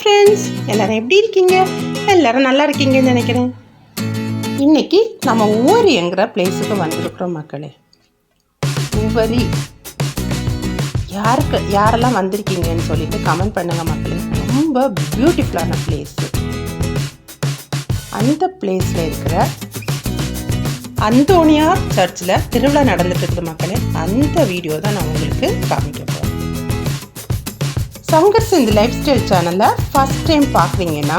Friends எல்லோரும் எப்படி இருக்கீங்க? எல்லோரும் நல்லா இருக்கீங்கன்னு நினைக்கிறேன். இன்னைக்கு நம்ம ஊவரிங்கிற பிளேஸுக்கு வந்திருக்கிறோம் மக்களே. ஊவரி யாருக்கு யாரெல்லாம் வந்திருக்கீங்கன்னு சொல்லிட்டு கமெண்ட் பண்ணுங்க மக்களே. ரொம்ப பியூட்டிஃபுல்லான பிளேஸு அந்த பிளேஸில் இருக்கிற அந்தோனியார் சர்ச்சில் திருவிழா நடந்துட்டு இருக்குது மக்களே. அந்த வீடியோ தான் நான் உங்களுக்கு காமிக்கிறேன் சங்கர்ஸ் இந்த லைஃப் ஸ்டைல் சேனலில் ஃபஸ்ட் டைம் பார்க்குறீங்கன்னா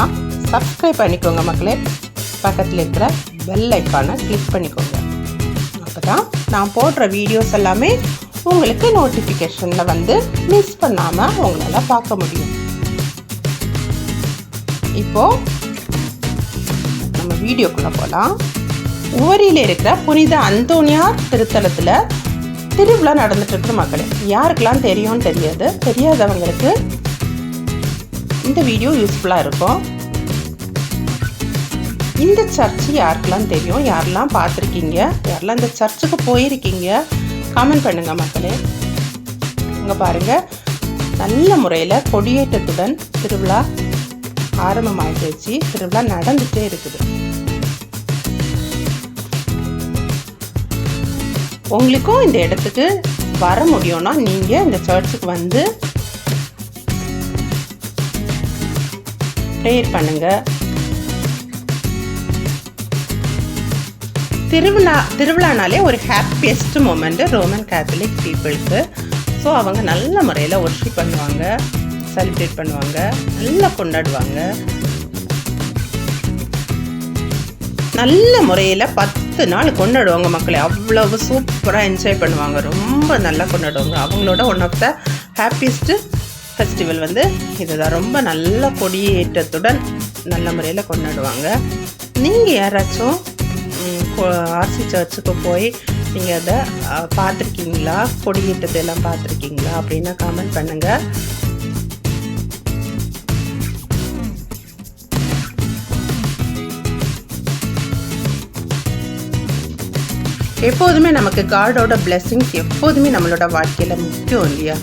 சப்ஸ்கிரைப் பண்ணிக்கோங்க மக்களே. பக்கத்தில் இருக்கிற பெல் ஐக்கானை கிளிக் பண்ணிக்கோங்க. அப்போ தான் நான் போடுற வீடியோஸ் எல்லாமே உங்களுக்கு நோட்டிஃபிகேஷனில் வந்து மிஸ் பண்ணாமல் உங்களால் பார்க்க முடியும். இப்போது நம்ம வீடியோக்குள்ளே போகலாம் உவரியில் இருக்கிற புனித அந்தோனியார் திருத்தலத்தில் திருவிழா நடந்துட்டு இருக்கிற மக்களே. யாருக்கெல்லாம் தெரியும்னு தெரியாது. தெரியாதவங்களுக்கு இந்த வீடியோ யூஸ்ஃபுல்லாக இருக்கும். இந்த சர்ச்சு யாருக்கெல்லாம் தெரியும்? யாரெல்லாம் பார்த்துருக்கீங்க? யாரெல்லாம் இந்த சர்ச்சுக்கு போயிருக்கீங்க? கமெண்ட் பண்ணுங்க மக்களே. இங்கே பாருங்க. நல்ல முறையில் கொடியேற்றத்துடன் திருவிழா ஆரம்பமாயிடுச்சு திருவிழா நடந்துகிட்டே இருக்குது. உங்களுக்கும் இந்த இடத்துக்கு வர முடியும்னா நீங்கள் இந்த சர்ச்சுக்கு வந்து ப்ரேயர் பண்ணுங்க. திருவிழா திருவிழானாலே ஒரு ஹாப்பியஸ்ட் மூமெண்ட் ரோமன் கேத்தலிக் பீப்புளுக்கு ஸோ அவங்க நல்ல முறையில் ஒர்ஷிப் பண்ணுவாங்க செலிப்ரேட் பண்ணுவாங்க நல்லா கொண்டாடுவாங்க. நல்ல முறையில் பத்து நாள் கொண்டாடுவாங்க மக்களை. அவ்வளவு சூப்பராக என்ஜாய் பண்ணுவாங்க. ரொம்ப நல்லா கொண்டாடுவாங்க. அவங்களோட one of the happiest festival வந்து இதுதான். ரொம்ப நல்ல கொடியேற்றத்துடன் நல்ல முறையில் கொண்டாடுவாங்க. நீங்கள் யாராச்சும் ஆர்சி சர்ச்சுக்கு போய் நீங்கள் அதை பார்த்துருக்கீங்களா? கொடியேற்றத்தை எல்லாம் பார்த்துருக்கீங்களா? அப்படின்னு கமெண்ட் பண்ணுங்கள் எப்போதுமே நமக்கு காடோட பிளெஸ்ஸிங்ஸ் எப்போதுமே நம்மளோட வாழ்க்கையில் முக்கியம் இல்லையா?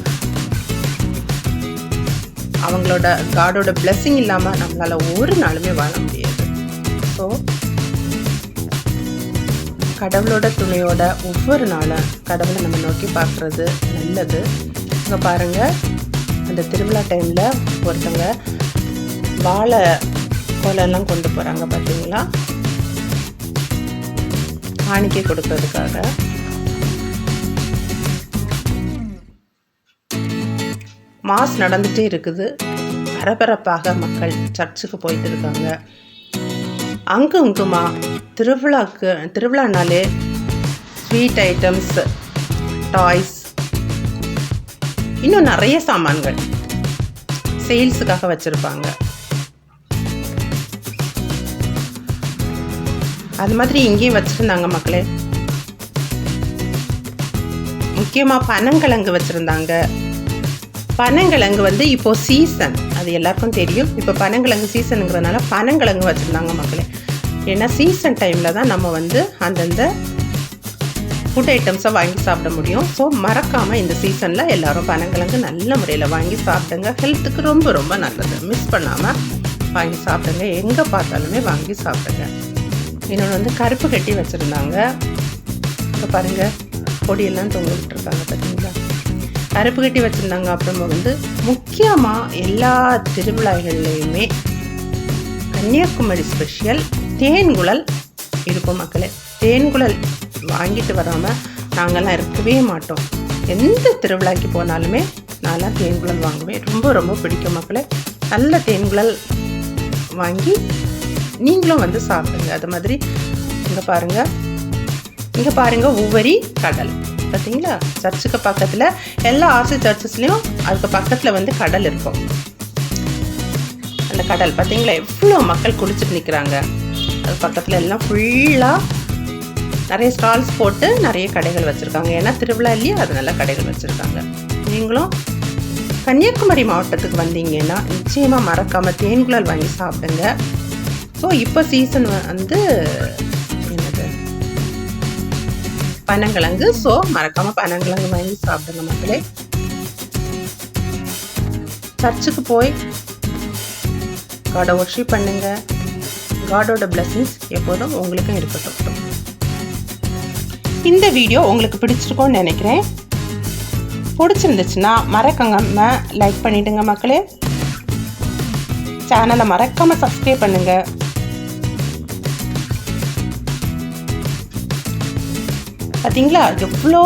அவங்களோட காடோட பிளெஸ்ஸிங் இல்லாமல் நம்மளால் ஒரு நாளுமே வாழ முடியாது. ஸோ கடவுளோட துணையோட ஒவ்வொரு நாளும் கடவுளை நம்ம நோக்கி பார்க்குறது நல்லது. இங்கே பாருங்கள் அந்த திருவிழா டைமில் ஒருத்தங்க வாழை கோலெல்லாம் கொண்டு போகிறாங்க பார்த்தீங்களா காணிக்கை கொடுக்கறதுக்காக. மாஸ் நடந்துகிட்டே இருக்குது. பரபரப்பாக மக்கள் சர்ச்சுக்கு போயிட்டு இருக்காங்க. அங்கு இங்குமா திருவிழாக்கு திருவிழானாலே ஸ்வீட் ஐட்டம்ஸ் டாய்ஸ் இன்னும் நிறைய சாமான்கள் சேல்ஸுக்காக வச்சுருப்பாங்க. அது மாதிரி இங்கேயும் வச்சுருந்தாங்க மக்களே. முக்கியமாக பனங்கிழங்கு வச்சுருந்தாங்க. பனங்கிழங்கு வந்து இப்போ சீசன் அது எல்லாருக்கும் தெரியும். இப்போ பனங்கிழங்கு சீசனுங்கிறதுனால பனங்கிழங்கு வச்சுருந்தாங்க மக்களே. ஏன்னா சீசன் டைமில் தான் நம்ம வந்து அந்தந்த ஃபுட் ஐட்டம்ஸை வாங்கி சாப்பிட முடியும். ஸோ மறக்காமல் இந்த சீசனில் எல்லோரும் பனங்கிழங்கு நல்ல முறையில் வாங்கி சாப்பிடுங்க. ஹெல்த்துக்கு ரொம்ப ரொம்ப நல்லது. மிஸ் பண்ணாமல் வாங்கி சாப்பிடுங்க. எங்கே பார்த்தாலுமே வாங்கி சாப்பிடுங்க. இன்னொன்று வந்து கருப்பு கட்டி வச்சுருந்தாங்க. இப்போ பாருங்கள் கொடியெல்லாம் தொங்கிட்டுருக்காங்க பார்த்தீங்களா கருப்பு கட்டி வச்சுருந்தாங்க. அப்புறமா வந்து முக்கியமாக எல்லா திருவிழாக்கள்லேயுமே கன்னியாகுமரி ஸ்பெஷல் தேன்குழல் இருக்கும் மக்களே. தேன்குழல் வாங்கிட்டு வராமல் நாங்கள்லாம் இருக்கவே மாட்டோம். எந்த திருவிழாக்கு போனாலுமே நான்லாம் தேன்குழல் வாங்குவேன். ரொம்ப ரொம்ப பிடிக்கும் மக்களே. நல்ல தேன்குழல் வாங்கி நீங்களும் வந்து சாப்பிடுங்க. அது மாதிரி இங்கே பாருங்கள் இங்கே பாருங்கள் உவரி கடல். பார்த்தீங்களா சர்ச்சுக்கு பக்கத்தில் எல்லா ஆர்சி சர்ச்சஸ்லேயும் அதுக்கு பக்கத்தில் வந்து கடல் இருக்கும். அந்த கடல் பார்த்தீங்களா எவ்வளோ மக்கள் குளிச்சுட்டு நிற்கிறாங்க அது பக்கத்தில் எல்லாம் ஃபுல்லாக நிறைய ஸ்டால்ஸ் போட்டு நிறைய கடைகள் வச்சுருக்காங்க. ஏன்னா திருவிழா இல்லையா? அதனால கடைகள் வச்சுருக்காங்க. நீங்களும் கன்னியாகுமரி மாவட்டத்துக்கு வந்தீங்கன்னா நிச்சயமாக மறக்காமல் தேன்குழல் வாங்கி சாப்பிடுங்க. ஸோ இப்போ சீசன் வந்து என்னது? பனங்கிழங்கு. ஸோ மறக்காமல் பனங்கிழங்கு வாங்கி சாப்பிடுங்க மக்களே. சர்ச்சுக்கு போய் காடை ஒர்ஷிப் பண்ணுங்கள் காடோட பிளெஸிங்ஸ் எப்போதும் உங்களுக்கும் இருக்கட்டும். இந்த வீடியோ உங்களுக்கு பிடிச்சிருக்கோன்னு நினைக்கிறேன். பிடிச்சிருந்துச்சுன்னா மறக்காம லைக் பண்ணிவிடுங்க மக்களே. சேனலை மறக்காமல் சப்ஸ்கிரைப் பண்ணுங்கள் பார்த்தீங்களா எவ்வளோ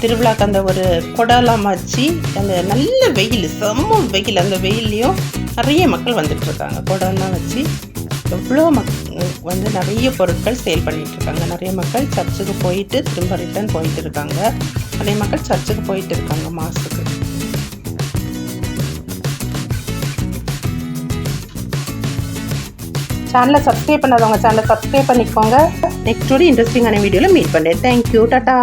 திருவிழாக்கு அந்த ஒரு கொடலாம் வச்சு அந்த நல்ல வெயில் செம்ம வெயில் அந்த வெயில்லையும் நிறைய மக்கள் வந்துட்டுருக்காங்க. குடம்லாம் வச்சு எவ்வளோ மக் வந்து நிறைய பொருட்கள் சேல் பண்ணிகிட்ருக்காங்க நிறைய மக்கள் சர்ச்சுக்கு போயிட்டு திரும்ப ரிட்டர்ன் போயிட்டு இருக்காங்க நிறைய மக்கள் சர்ச்சுக்கு போயிட்டு இருக்காங்க மாதத்துக்கு சேனலை சப்ஸ்கிரைப் பண்ணாதவங்க சேனலை சப்ஸ்கிரைப் பண்ணிக்கோங்க. నెక్స్ట్ స్టోరీ ఇంట్రెస్టింగ్ అనే వీడియోలో మీట్ పండే. Thank you tata